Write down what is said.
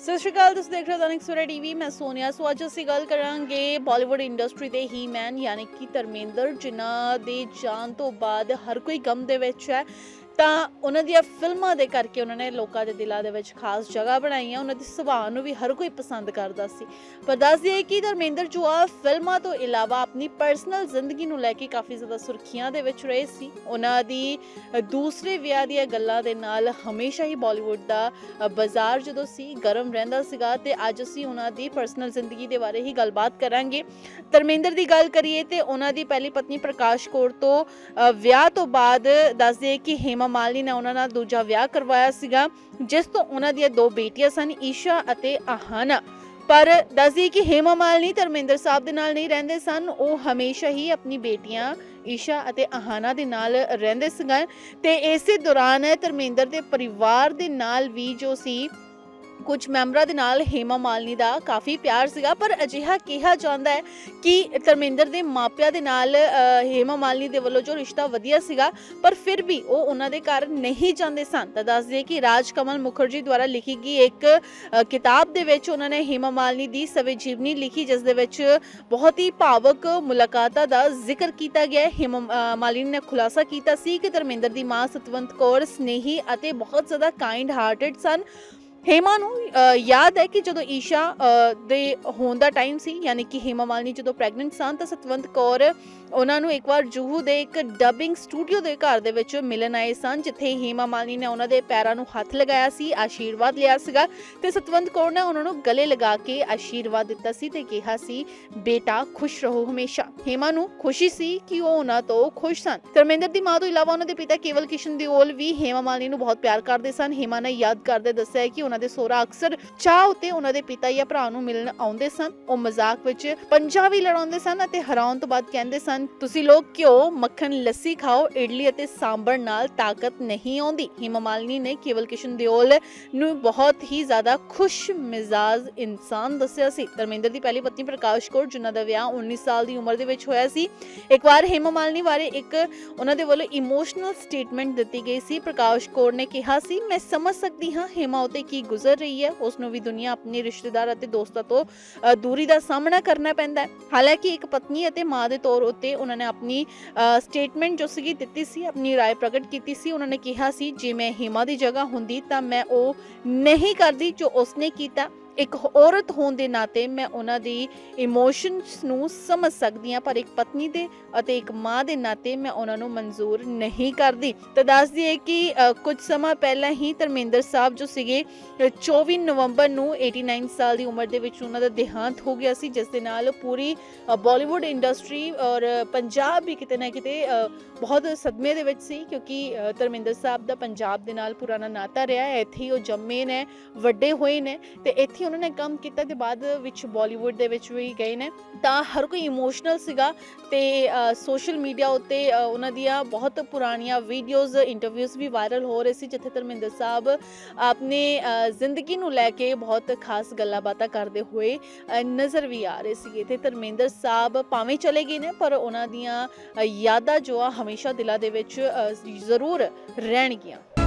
ਸਤਿ ਸ਼੍ਰੀ ਅਕਾਲ, ਤੁਸੀਂ ਦੇਖ ਰਹੇ ਹੋ ਦੈਨਿਕ ਸਵੇਰਾ ਟੀਵੀ, ਮੈਂ ਸੋਨੀਆ। ਸੋ ਅੱਜ ਅਸੀਂ ਗੱਲ ਕਰਾਂਗੇ ਬਾਲੀਵੁੱਡ ਇੰਡਸਟਰੀ ਦੇ ਹੀ ਮੈਨ ਯਾਨੀ ਕਿ ਧਰਮੇਂਦਰ, ਜਿਨ੍ਹਾਂ ਦੇ ਜਾਣ ਤੋਂ ਬਾਅਦ ਹਰ ਕੋਈ ਗਮ ਦੇ ਵਿੱਚ ਹੈ। ਤਾਂ ਉਹਨਾਂ ਦੀਆਂ ਫਿਲਮਾਂ ਦੇ ਕਰਕੇ ਉਹਨਾਂ ਨੇ ਲੋਕਾਂ ਦੇ ਦਿਲਾਂ ਦੇ ਵਿੱਚ ਖਾਸ ਜਗ੍ਹਾ ਬਣਾਈ ਹੈ ਉਹਨਾਂ ਦੀ ਸੁਭਾਅ ਨੂੰ ਵੀ ਹਰ ਕੋਈ ਪਸੰਦ ਕਰਦਾ ਸੀ। ਪਰ ਦੱਸ ਦਈਏ ਕਿ ਧਰਮਿੰਦਰ ਜੋ ਆ ਫਿਲਮਾਂ ਤੋਂ ਇਲਾਵਾ ਆਪਣੀ ਪਰਸਨਲ ਜ਼ਿੰਦਗੀ ਨੂੰ ਲੈ ਕੇ ਕਾਫੀ ਜ਼ਿਆਦਾ ਸੁਰਖੀਆਂ ਦੇ ਵਿੱਚ ਰਹੇ ਸੀ। ਉਹਨਾਂ ਦੀ ਦੂਸਰੇ ਵਿਆਹ ਦੀਆਂ ਗੱਲਾਂ ਦੇ ਨਾਲ ਹਮੇਸ਼ਾ ਹੀ ਬਾਲੀਵੁੱਡ ਦਾ ਬਾਜ਼ਾਰ ਜਦੋਂ ਸੀ, ਗਰਮ ਰਹਿੰਦਾ ਸੀਗਾ ਤੇ ਅੱਜ ਅਸੀਂ ਉਹਨਾਂ ਦੀ ਪਰਸਨਲ ਜ਼ਿੰਦਗੀ ਦੇ ਬਾਰੇ ਹੀ ਗੱਲਬਾਤ ਕਰਾਂਗੇ। ਧਰਮਿੰਦਰ ਦੀ ਗੱਲ ਕਰੀਏ ਤੇ ਉਹਨਾਂ ਦੀ ਪਹਿਲੀ ਪਤਨੀ ਪ੍ਰਕਾਸ਼ ਕੌਰ ਤੋਂ ਵਿਆਹ ਤੋਂ ਬਾਅਦ ਦੱਸਦੇ ਕਿ ਹੇਮ ਮਾਲਿਨੀ ਨੇ ਉਹਨਾਂ ਨਾਲ ਦੂਜਾ ਵਿਆਹ ਕਰਵਾਇਆ ਸੀਗਾ, ਜਿਸ ਤੋਂ ਉਹਨਾਂ ਦੀਆਂ ਦੋ ਬੇਟੀਆਂ ਸਨ, ਈਸ਼ਾ ਅਤੇ ਆਹਾਨਾ। ਪਰ ਦੱਸਦੀ ਕਿ ਹੇਮਾ ਮਾਲਿਨੀ ਧਰਮਿੰਦਰ ਸਾਹਿਬ ਦੇ ਨਾਲ ਨਹੀਂ ਰਹਿੰਦੇ ਸਨ, ਉਹ ਹਮੇਸ਼ਾ ਹੀ ਆਪਣੀ ਬੇਟੀਆਂ, ਈਸ਼ਾ ਅਤੇ ਆਹਾਨਾ ਦੇ ਨਾਲ ਰਹਿੰਦੇ ਸਨ। ਤੇ ਇਸੇ ਦੌਰਾਨ ਧਰਮਿੰਦਰ ਦੇ ਪਰਿਵਾਰ ਦੇ ਨਾਲ ਵੀ ਜੋ ਸੀ ਕੁਝ ਮੈਂਬਰਾਂ ਦੇ ਨਾਲ ਹੇਮਾ ਮਾਲਨੀ ਦਾ ਕਾਫੀ ਪਿਆਰ ਸੀਗਾ ਪਰ ਅਜਿਹਾ ਕਿਹਾ ਜਾਂਦਾ ਹੈ ਕਿ ਧਰਮਿੰਦਰ ਦੇ ਮਾਪਿਆਂ ਦੇ ਨਾਲ ਅ, ਹੇਮਾ ਮਾਲਨੀ ਦੇ ਵੱਲੋਂ ਜੋ ਰਿਸ਼ਤਾ ਵਧੀਆ ਸੀਗਾ ਪਰ ਫਿਰ ਵੀ ਉਹ ਉਹਨਾਂ ਦੇ ਘਰ ਨਹੀਂ ਜਾਂਦੇ ਸਨ। ਤਾਂ ਦੱਸ ਦਈਏ ਕਿ ਰਾਜ ਕਮਲ ਮੁਖਰਜੀ ਦੁਆਰਾ ਲਿਖੀ ਗਈ ਇੱਕ ਅ, ਕਿਤਾਬ ਦੇ ਵਿੱਚ ਉਹਨਾਂ ਨੇ ਹੇਮਾ ਮਾਲਨੀ ਦੀ ਸਵੈ ਜੀਵਨੀ ਲਿਖੀ ਜਿਸ ਦੇ ਵਿੱਚ ਬਹੁਤ ਹੀ ਭਾਵਕ ਮੁਲਾਕਾਤਾਂ ਦਾ ਜ਼ਿਕਰ ਕੀਤਾ ਗਿਆ ਹੈ। ਹੇਮਾ ਅ, ਮਾਲਿਨੀ ਨੇ ਖੁਲਾਸਾ ਕੀਤਾ ਸੀ ਕਿ ਧਰਮਿੰਦਰ ਦੀ ਮਾਂ ਸਤਵੰਤ ਕੌਰ ਸਨੇਹੀ ਅਤੇ ਬਹੁਤ ਜ਼ਿਆਦਾ ਕਾਈਂਡ ਹਾਰਟਡ ਸਨ। ਹੇਮਾ ਨੂੰ ਅ, ਯਾਦ ਹੈ ਕਿ ਜਦੋਂ ਈਸ਼ਾ ਅ, ਦੇ ਹੋਣ ਦਾ ਟਾਈਮ ਸੀ ਯਾਨੀ ਕਿ ਹੇਮਾ ਮਾਲਿਨੀ ਜਦੋਂ ਪ੍ਰੈਗਨੈਂਟ ਸਨ ਤਾਂ ਸਤਵੰਤ ਕੌਰ ਉਹਨਾਂ ਨੂੰ ਇੱਕ ਵਾਰ ਜੂਹੂ ਦੇ ਇੱਕ ਡਬਿੰਗ ਸਟੂਡੀਓ ਦੇ ਘਰ ਦੇ ਵਿੱਚ ਮਿਲਣ ਆਏ ਸਨ ਜਿੱਥੇ ਹੇਮਾ ਮਾਲਿਨੀ ਨੇ ਉਹਨਾਂ ਦੇ ਪੈਰਾਂ ਨੂੰ ਹੱਥ ਲਗਾਇਆ ਸੀ ਆਸ਼ੀਰਵਾਦ ਲਿਆ ਸੀਗਾ ਤੇ ਸਤਵੰਤ ਕੌਰ ਨੇ ਉਹਨਾਂ ਨੂੰ ਗਲੇ ਲਗਾ ਕੇ ਆਸ਼ੀਰਵਾਦ ਦਿੱਤਾ ਸੀ ਤੇ ਕਿਹਾ ਸੀ ਬੇਟਾ ਖੁਸ਼ ਰਹੋ ਹਮੇਸ਼ਾ। ਹੇਮਾ ਨੂੰ ਖੁਸ਼ੀ ਸੀ ਕਿ ਉਹ ਉਹਨਾਂ ਤੋਂ ਖੁਸ਼ ਸਨ। ਧਰਮਿੰਦਰ ਦੀ ਮਾਂ ਤੋਂ ਇਲਾਵਾ ਉਹਨਾਂ ਦੇ ਪਿਤਾ ਕੇਵਲ ਕਿਸ਼ਨ ਦਿਓਲ ਵੀ ਹੇਮਾ ਮਾਲਿਨੀ ਨੂੰ ਬਹੁਤ ਪਿਆਰ ਕਰਦੇ ਸਨ। ਹੇਮਾ ਨੇ ਯਾਦ ਕਰਦੇ ਦੱਸਿਆ ਹੈ ਕਿ ਉਹਨਾਂ ਦੇ ਸੋਹਰਾ ਅਕਸਰ ਚਾਹ ਉਤੇ ਉਹਨਾਂ ਦੇ ਪਿਤਾ ਜਾਂ ਭਰਾ ਨੂੰ ਮਿਲਣ ਆਉਂਦੇ ਸਨ। ਉਹ ਮਜ਼ਾਕ ਵਿੱਚ ਪੰਜਾ ਵੀ ਲੜਾਉਂਦੇ ਸਨ ਅਤੇ ਹਰਾਉਣ ਤੋਂ ਬਾਅਦ ਕਹਿੰਦੇ ਸਨ, ਤੁਸੀਂ ਲੋਕ ਘਿਓ, ਮੱਖਣ, ਲੱਸੀ ਖਾਓ, ਇਡਲੀ ਅਤੇ ਸਾਂਬਰ ਨਾਲ ਤਾਕਤ ਨਹੀਂ ਆਉਂਦੀ। ਹੇਮਾ ਨੇ ਕੇਵਲ ਕਿਸ਼ਨ ਦਿਓਲ ਨੂੰ ਬਹੁਤ ਹੀ ਜ਼ਿਆਦਾ ਖੁਸ਼ ਮਿਜ਼ਾਜ ਇਨਸਾਨ ਦੱਸਿਆ ਸੀ। ਧਰਮਿੰਦਰ ਦੀ ਪਹਿਲੀ ਪਤਨੀ ਪ੍ਰਕਾਸ਼ ਕੌਰ, ਜਿਨ੍ਹਾਂ ਦਾ ਵਿਆਹ 19 ਸਾਲ ਦੀ ਉਮਰ ਦੇ ਵਿੱਚ ਹੋਇਆ ਸੀ, ਇੱਕ ਵਾਰ ਹੇਮਾ ਮਾਲਿਨੀ ਬਾਰੇ ਇੱਕ ਉਹਨਾਂ ਦੇ ਵੱਲੋਂ ਇਮੋਸ਼ਨਲ ਸਟੇਟਮੈਂਟ ਦਿੱਤੀ ਗਈ ਸੀ। ਪ੍ਰਕਾਸ਼ ਕੌਰ ਨੇ ਕਿਹਾ ਸੀ, ਮੈਂ ਸਮਝ ਸਕਦੀ ਹਾਂ ਹੇਮਾ ਉਤੇ ਕੀ ਗੁਜ਼ਰ ਰਹੀ ਹੈ ਉਸ ਨੂੰ ਵੀ ਦੁਨੀਆ ਆਪਣੇ ਰਿਸ਼ਤੇਦਾਰ ਅਤੇ ਦੋਸਤਾਂ ਤੋਂ ਅ, ਦੂਰੀ ਦਾ ਸਾਹਮਣਾ ਕਰਨਾ ਪੈਂਦਾ ਹੈ ਹਾਲਾਂਕਿ ਇੱਕ ਪਤਨੀ ਅਤੇ ਮਾਂ ਦੇ ਤੌਰ ਉੱਤੇ ਉਹਨਾਂ ਨੇ ਆਪਣੀ ਸਟੇਟਮੈਂਟ ਜੋ ਸੀਗੀ ਦਿੱਤੀ ਸੀ ਆਪਣੀ رائے ਪ੍ਰਗਟ ਕੀਤੀ ਸੀ ਉਹਨਾਂ ਨੇ ਕਿਹਾ ਸੀ ਜੇ ਮੈਂ ਹੇਮਾ ਦੀ ਜਗ੍ਹਾ ਹੁੰਦੀ ਤਾਂ ਮੈਂ ਉਹ ਨਹੀਂ ਕਰਦੀ ਜੋ ਉਸਨੇ ਕੀਤਾ ਇੱਕ ਔਰਤ ਹੋਣ ਦੇ ਨਾਤੇ ਮੈਂ ਉਹਨਾਂ ਦੀ ਇਮੋਸ਼ਨਸ ਨੂੰ ਸਮਝ ਸਕਦੀ ਹਾਂ ਪਰ ਇੱਕ ਪਤਨੀ ਦੇ ਅਤੇ ਇੱਕ ਮਾਂ ਦੇ ਨਾਤੇ ਮੈਂ ਉਹਨਾਂ ਨੂੰ ਮਨਜ਼ੂਰ ਨਹੀਂ ਕਰਦੀ। ਤਾਂ ਦੱਸ ਦਈਏ ਕਿ ਕੁਝ ਸਮਾਂ ਪਹਿਲਾਂ ਹੀ ਧਰਮਿੰਦਰ ਸਾਹਿਬ ਜੋ ਸੀਗੇ ਅ, 24 ਨਵੰਬਰ ਨੂੰ 89 ਸਾਲ ਦੀ ਉਮਰ ਦੇ ਵਿੱਚ ਉਹਨਾਂ ਦਾ ਦੇਹਾਂਤ ਹੋ ਗਿਆ ਸੀ ਜਿਸ ਦੇ ਨਾਲ ਪੂਰੀ ਅ, ਬਾਲੀਵੁੱਡ ਇੰਡਸਟਰੀ ਔਰ ਪੰਜਾਬ ਵੀ ਕਿਤੇ ਨਾ ਕਿਤੇ ਬਹੁਤ ਸਦਮੇ ਦੇ ਵਿੱਚ ਸੀ ਕਿਉਂਕਿ ਧਰਮਿੰਦਰ ਸਾਹਿਬ ਦਾ ਪੰਜਾਬ ਦੇ ਨਾਲ ਪੁਰਾਣਾ ਨਾਤਾ ਰਿਹਾ ਹੈ ਇੱਥੇ ਹੀ ਉਹ ਜੰਮੇ ਨੇ ਵੱਡੇ ਹੋਏ ਨੇ ਤੇ ਇੱਥੇ ਉਹਨਾਂ ਨੇ ਕੰਮ ਕੀਤਾ ਤੇ ਬਾਅਦ ਵਿੱਚ ਬਾਲੀਵੁੱਡ ਦੇ ਵਿੱਚ ਵੀ ਗਏ ਨੇ ਤਾਂ ਹਰ ਕੋਈ ਇਮੋਸ਼ਨਲ ਸੀਗਾ ਤੇ ਸੋਸ਼ਲ ਮੀਡੀਆ ਉੱਤੇ ਉਹਨਾਂ ਦੀਆਂ ਬਹੁਤ ਪੁਰਾਣੀਆਂ ਵੀਡੀਓਜ਼ ਇੰਟਰਵਿਊਜ਼ ਵੀ ਵਾਇਰਲ ਹੋ ਰਹੇ ਸੀ ਜਿੱਥੇ ਧਰਮਿੰਦਰ ਸਾਹਿਬ ਆਪਣੇ ਜ਼ਿੰਦਗੀ ਨੂੰ ਲੈ ਕੇ ਬਹੁਤ ਖਾਸ ਗੱਲਾਂ ਬਾਤਾਂ ਕਰਦੇ ਹੋਏ ਨਜ਼ਰ ਵੀ ਆ ਰਹੇ ਸੀਗੇ ਤੇ ਧਰਮਿੰਦਰ ਸਾਹਿਬ ਭਾਵੇਂ ਚਲੇ ਗਏ ਨੇ ਪਰ ਉਹਨਾਂ ਦੀਆਂ ਯਾਦਾਂ ਜੋ ਆ ਹਮੇਸ਼ਾ ਦਿਲਾਂ ਦੇ ਵਿੱਚ ਜ਼ਰੂਰ ਰਹਿਣਗੀਆਂ